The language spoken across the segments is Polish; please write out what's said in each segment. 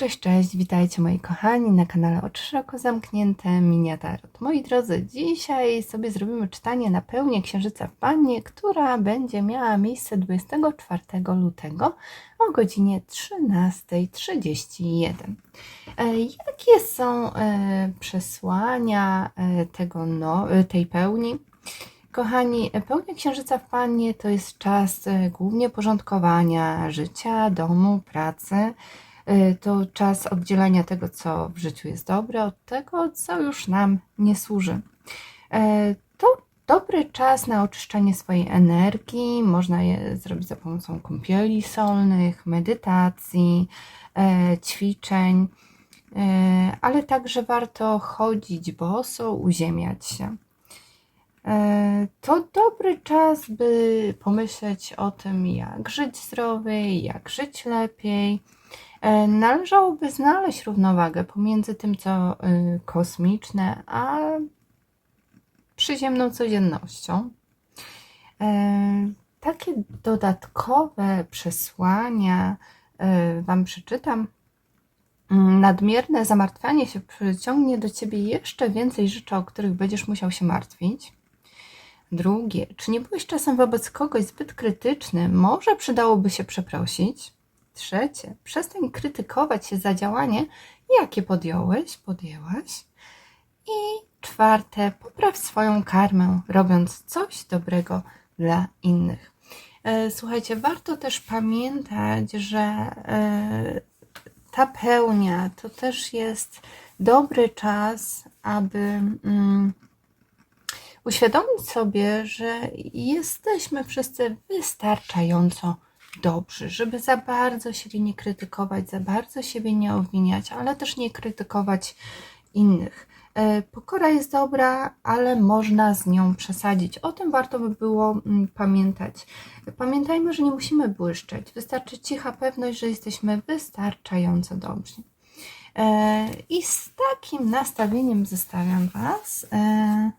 cześć, cześć, witajcie moi kochani na kanale Oczy Szeroko Zamknięte Minia Tarot. Moi drodzy, dzisiaj sobie zrobimy czytanie na pełnię Księżyca w Pannie, która będzie miała miejsce 24 lutego o godzinie 13.31. E, Jakie są e, przesłania e, tego, no, tej pełni? Kochani, pełnia Księżyca w Pannie to jest czas głównie porządkowania życia, domu, pracy. E, To czas oddzielania tego, co w życiu jest dobre, od tego, co już nam nie służy. E, To dobry czas na oczyszczanie swojej energii. Można je zrobić za pomocą kąpieli solnych, medytacji, e, ćwiczeń, ale także warto chodzić boso, uziemiać się. To dobry czas, by pomyśleć o tym, jak żyć zdrowiej, jak żyć lepiej. E, Należałoby znaleźć równowagę pomiędzy tym, co y, kosmiczne, a przyziemną codziennością. E, Takie dodatkowe przesłania e, Wam przeczytam. Mm, Nadmierne zamartwianie się przyciągnie do ciebie jeszcze więcej rzeczy, o których będziesz musiał się martwić. Drugie, czy nie byłeś czasem wobec kogoś zbyt krytyczny? Może przydałoby się przeprosić. Trzecie, przestań krytykować się za działanie, jakie podjąłeś, podjęłaś. I czwarte, popraw swoją karmę, robiąc coś dobrego dla innych. E, Słuchajcie, warto też pamiętać, że e, ta pełnia to też jest dobry czas, aby. Mm, uświadomić sobie, że jesteśmy wszyscy wystarczająco dobrzy, żeby za bardzo siebie nie krytykować, za bardzo siebie nie obwiniać, ale też nie krytykować innych. E, Pokora jest dobra, ale można z nią przesadzić. O tym warto by było mm, pamiętać. Pamiętajmy, że nie musimy błyszczeć. Wystarczy cicha pewność, że jesteśmy wystarczająco dobrzy. E, I z takim nastawieniem zostawiam Was. E,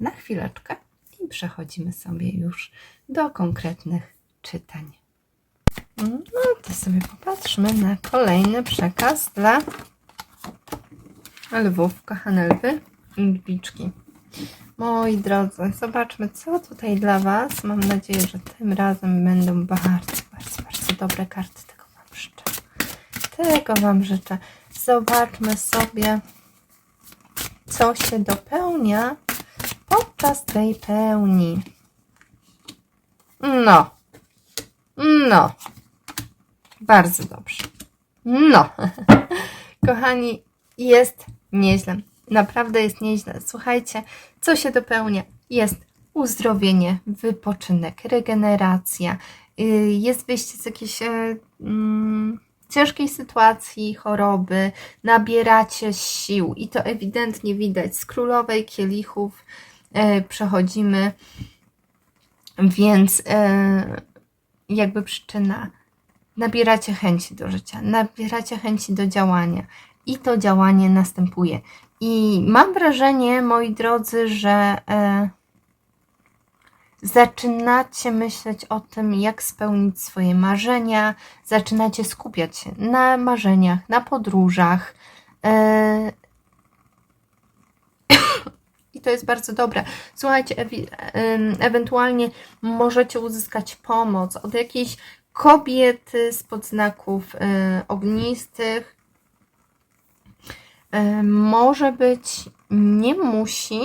na chwileczkę i przechodzimy sobie już do konkretnych czytań. No to sobie popatrzmy na kolejny przekaz dla lwów, kochane lwy i lwiczki. Moi drodzy, zobaczmy, co tutaj dla Was. Mam nadzieję, że tym razem będą bardzo, bardzo, bardzo dobre karty. Tego Wam życzę. Tego Wam życzę. Zobaczmy sobie, co się dopełnia podczas tej pełni. No. No. Bardzo dobrze. No. Kochani, jest nieźle. Naprawdę jest nieźle. Słuchajcie, co się dopełnia? Jest uzdrowienie, wypoczynek, regeneracja, y, jest wyjście z jakiejś e, mm, ciężkiej sytuacji, choroby, nabieracie sił i to ewidentnie widać z królowej kielichów e, przechodzimy, więc e, jakby przyczyna nabieracie chęci do życia, nabieracie chęci do działania i to działanie następuje. I mam wrażenie, moi drodzy, że e, zaczynacie myśleć o tym, jak spełnić swoje marzenia, zaczynacie skupiać się na marzeniach, na podróżach. E, I to jest bardzo dobre. Słuchajcie, ewentualnie możecie uzyskać pomoc od jakiejś kobiety spod znaków e, ognistych. E, Może być, nie musi.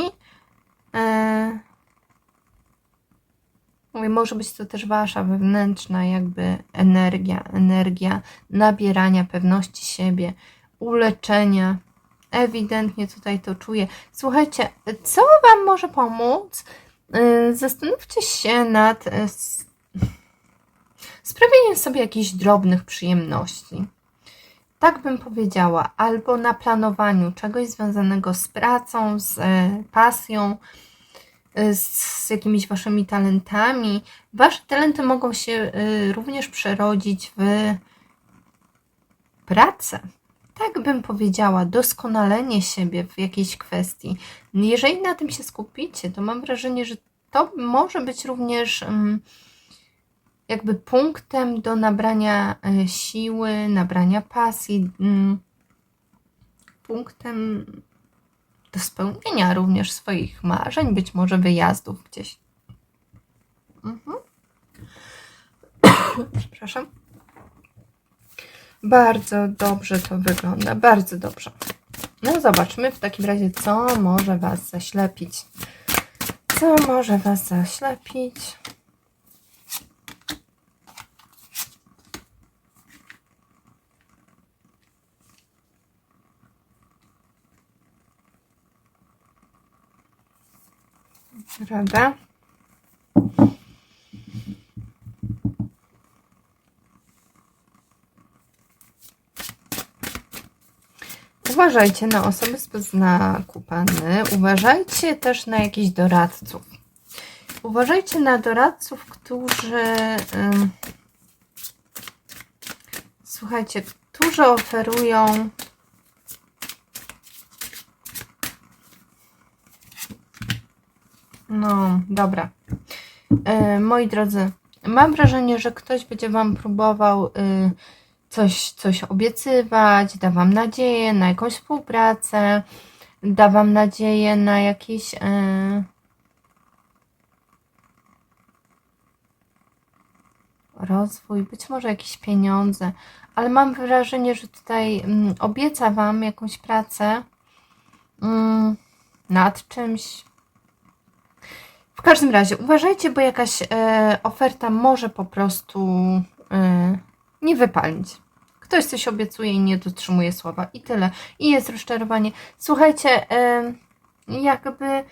Mówię, może być to też wasza wewnętrzna jakby energia, energia nabierania pewności siebie, uleczenia. Ewidentnie tutaj to czuję. Słuchajcie, co wam może pomóc? Zastanówcie się nad sprawieniem sobie jakichś drobnych przyjemności. Tak bym powiedziała, albo na planowaniu czegoś związanego z pracą, z e, pasją, e, z, jakimiś waszymi talentami. Wasze talenty mogą się e, również przerodzić w pracę. Tak bym powiedziała, doskonalenie siebie w jakiejś kwestii. Jeżeli na tym się skupicie, to mam wrażenie, że to może być również mm, jakby punktem do nabrania e, siły, nabrania pasji, mm, punktem do spełnienia również swoich marzeń, być może wyjazdów gdzieś. Mhm. Przepraszam. Bardzo dobrze to wygląda, bardzo dobrze. No zobaczmy w takim razie, co może Was zaślepić. Co może Was zaślepić? Rada. Uważajcie na osoby z znaku Panny. Uważajcie też na jakichś doradców. Uważajcie na doradców, którzy. ym, słuchajcie, którzy oferują. No, dobra. E, moi drodzy, mam wrażenie, że ktoś będzie Wam próbował y, coś, coś obiecywać, da Wam nadzieję na jakąś współpracę, da Wam nadzieję na jakiś. y, rozwój, być może jakieś pieniądze, ale mam wrażenie, że tutaj mm, obieca Wam jakąś pracę mm, nad czymś. W każdym razie uważajcie, bo jakaś e, oferta może po prostu e, nie wypalić. Ktoś coś obiecuje i nie dotrzymuje słowa i tyle. I jest rozczarowanie. Słuchajcie, e, jakby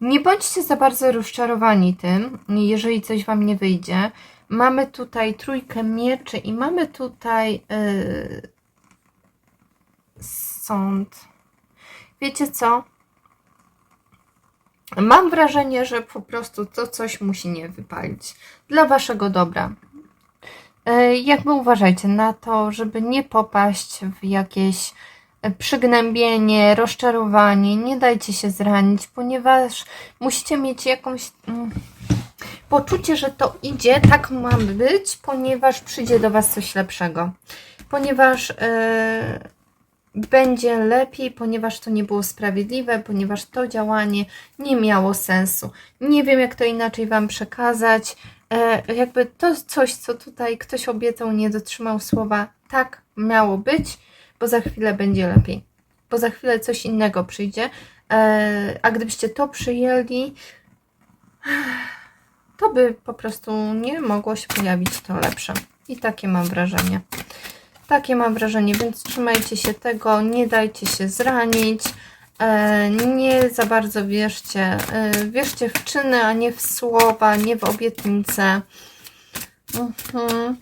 nie bądźcie za bardzo rozczarowani tym, jeżeli coś Wam nie wyjdzie. Mamy tutaj trójkę mieczy i mamy tutaj yy, sąd. Wiecie co? Mam wrażenie, że po prostu to coś musi nie wypalić. Dla Waszego dobra. Yy, jakby uważajcie na to, żeby nie popaść w jakieś przygnębienie, rozczarowanie. Nie dajcie się zranić, ponieważ musicie mieć jakąś. Mm, poczucie, że to idzie, tak ma być, ponieważ przyjdzie do Was coś lepszego. Ponieważ e, będzie lepiej, ponieważ to nie było sprawiedliwe, ponieważ to działanie nie miało sensu. Nie wiem, jak to inaczej Wam przekazać. E, jakby to coś, co tutaj ktoś obiecał, nie dotrzymał słowa, tak miało być, bo za chwilę będzie lepiej. Bo za chwilę coś innego przyjdzie. E, a gdybyście to przyjęli, to by po prostu nie mogło się pojawić to lepsze. I takie mam wrażenie. Takie mam wrażenie, więc trzymajcie się tego, nie dajcie się zranić, e, nie za bardzo wierzcie, e, wierzcie w czyny, a nie w słowa, nie w obietnice. Mhm.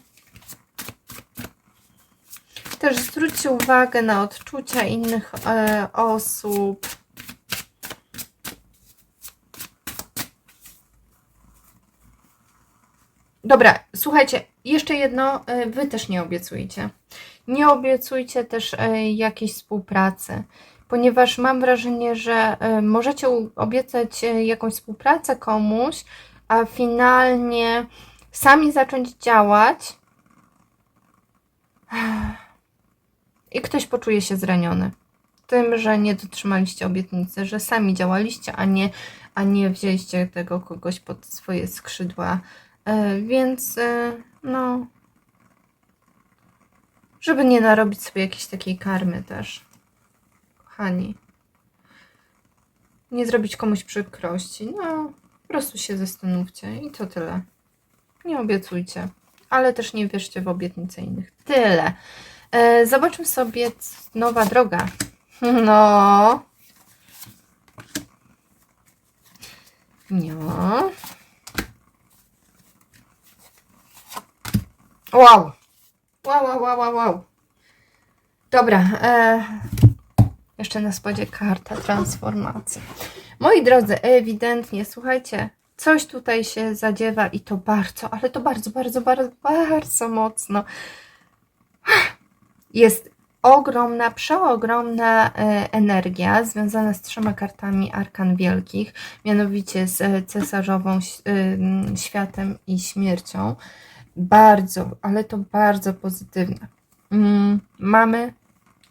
Też zwróćcie uwagę na odczucia innych e, osób. Dobra, słuchajcie, jeszcze jedno, e, wy też nie obiecujcie. Nie obiecujcie też e, jakiejś współpracy, ponieważ mam wrażenie, że e, możecie obiecać jakąś współpracę komuś, a finalnie sami zacząć działać i ktoś poczuje się zraniony. Tym, że nie dotrzymaliście obietnicy, że sami działaliście, a nie, a nie wzięliście tego kogoś pod swoje skrzydła więc no, żeby nie narobić sobie jakiejś takiej karmy też, kochani. Nie zrobić komuś przykrości. No, po prostu się zastanówcie i to tyle. Nie obiecujcie, ale też nie wierzcie w obietnice innych. Tyle. E, zobaczmy sobie nowa droga. No. No. Wow. Wow, wow, wow, wow, wow. Dobra. E, jeszcze na spodzie karta transformacji. Moi drodzy, ewidentnie, słuchajcie, coś tutaj się zadziewa i to bardzo, ale to bardzo, bardzo, bardzo, bardzo mocno. Jest ogromna, przeogromna e, energia związana z trzema kartami arkan wielkich, mianowicie z e, cesarzową, ym, światem i śmiercią. Bardzo, ale to bardzo pozytywne. Mm, Mamy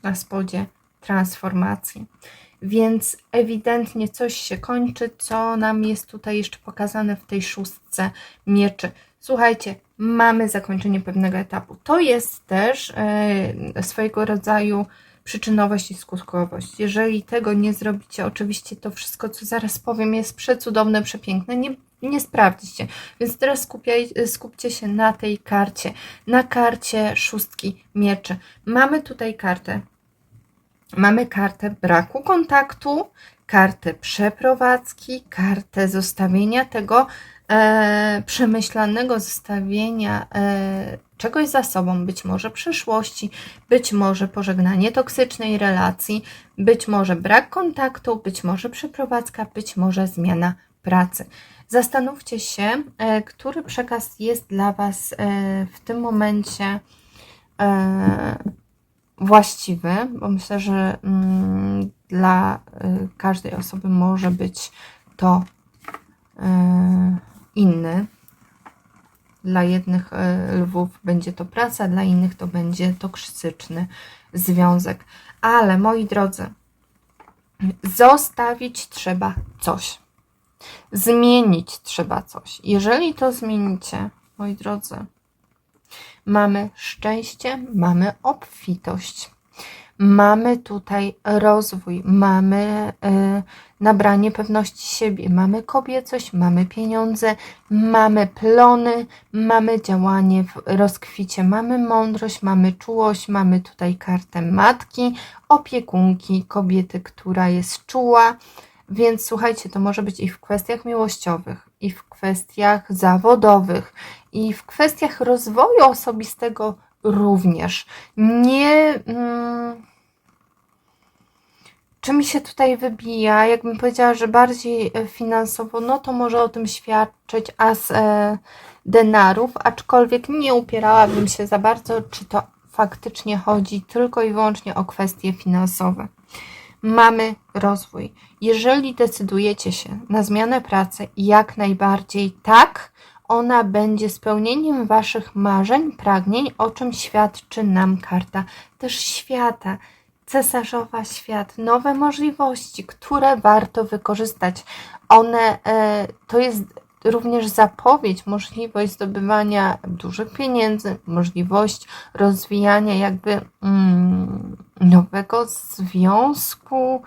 na spodzie transformację. Więc ewidentnie coś się kończy, co nam jest tutaj jeszcze pokazane w tej szóstce mieczy. Słuchajcie, mamy zakończenie pewnego etapu. To jest też e, swojego rodzaju przyczynowość i skutkowość. Jeżeli tego nie zrobicie, oczywiście to wszystko, co zaraz powiem, jest przecudowne, przepiękne. Nie, nie sprawdzicie. Więc teraz skupiaj, skupcie się na tej karcie, na karcie szóstki mieczy. Mamy tutaj kartę Mamy kartę braku kontaktu, kartę przeprowadzki, kartę zostawienia tego e, przemyślanego zostawienia e, czegoś za sobą, być może przeszłości, być może pożegnanie toksycznej relacji, być może brak kontaktu, być może przeprowadzka, być może zmiana pracy. Zastanówcie się, e, który przekaz jest dla Was e, w tym momencie. E, właściwy, bo myślę, że mm, dla każdej osoby może być to inny. Dla jednych y, lwów będzie to praca, dla innych to będzie toksyczny związek. Ale moi drodzy, zostawić trzeba coś. Zmienić trzeba coś. Jeżeli to zmienicie, moi drodzy, mamy szczęście, mamy obfitość, mamy tutaj rozwój, mamy y, nabranie pewności siebie, mamy kobiecość, mamy pieniądze, mamy plony, mamy działanie w rozkwicie, mamy mądrość, mamy czułość, mamy tutaj kartę matki, opiekunki, kobiety, która jest czuła. Więc słuchajcie, to może być i w kwestiach miłościowych, i w kwestiach zawodowych, i w kwestiach rozwoju osobistego również. Nie. Mm, czy mi się tutaj wybija? Jakbym powiedziała, że bardziej e, finansowo, no to może o tym świadczyć as e, denarów, aczkolwiek nie upierałabym się za bardzo, czy to faktycznie chodzi tylko i wyłącznie o kwestie finansowe. Mamy rozwój. Jeżeli decydujecie się na zmianę pracy, jak najbardziej tak, ona będzie spełnieniem Waszych marzeń, pragnień, o czym świadczy nam karta też świata. Cesarzowa świat, nowe możliwości, które warto wykorzystać. One e, to jest również zapowiedź, możliwość zdobywania dużych pieniędzy, możliwość rozwijania jakby mm, nowego związku,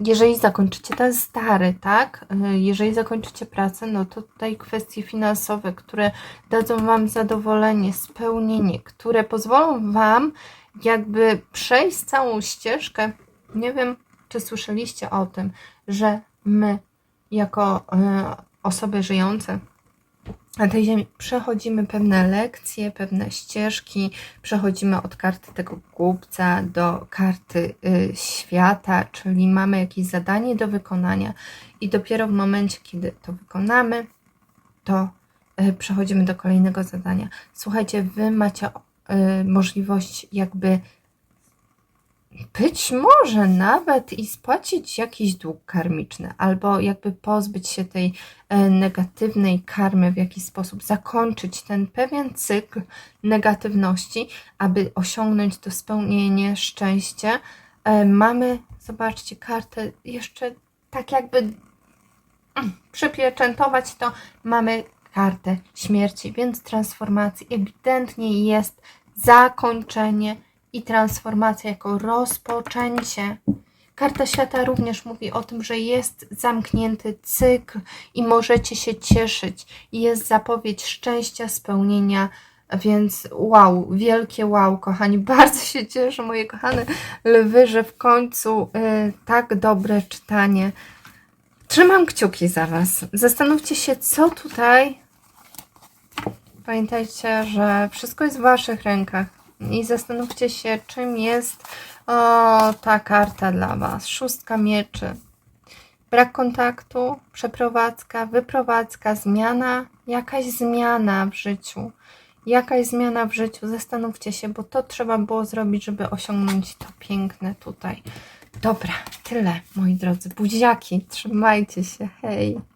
jeżeli zakończycie ten stary, tak? E, jeżeli zakończycie pracę, no to tutaj kwestie finansowe, które dadzą Wam zadowolenie, spełnienie, które pozwolą Wam jakby przejść całą ścieżkę. Nie wiem, czy słyszeliście o tym, że my, jako e, osoby żyjące na tej ziemi przechodzimy pewne lekcje, pewne ścieżki, przechodzimy od karty tego głupca do karty y, świata, czyli mamy jakieś zadanie do wykonania i dopiero w momencie, kiedy to wykonamy, to y, przechodzimy do kolejnego zadania. Słuchajcie, wy macie y, możliwość jakby być może nawet i spłacić jakiś dług karmiczny, albo jakby pozbyć się tej e, negatywnej karmy w jakiś sposób, zakończyć ten pewien cykl negatywności, aby osiągnąć to spełnienie, szczęście. E, mamy, zobaczcie, kartę jeszcze tak jakby mm, przypieczętować to, mamy kartę śmierci, więc transformacji ewidentnie jest zakończenie i transformacja jako rozpoczęcie. Karta świata również mówi o tym, że jest zamknięty cykl i możecie się cieszyć. Jest zapowiedź szczęścia, spełnienia, więc wow, wielkie wow, kochani. Bardzo się cieszę, moje kochane lwy, że w końcu y, tak dobre czytanie. Trzymam kciuki za Was. Zastanówcie się, co tutaj. Pamiętajcie, że wszystko jest w Waszych rękach i zastanówcie się, czym jest o, ta karta dla Was. Szóstka mieczy. Brak kontaktu, przeprowadzka, wyprowadzka, zmiana, jakaś zmiana w życiu, jakaś zmiana w życiu, zastanówcie się, bo to trzeba było zrobić, żeby osiągnąć to piękne tutaj. Dobra, tyle, moi drodzy. Buziaki, trzymajcie się, hej.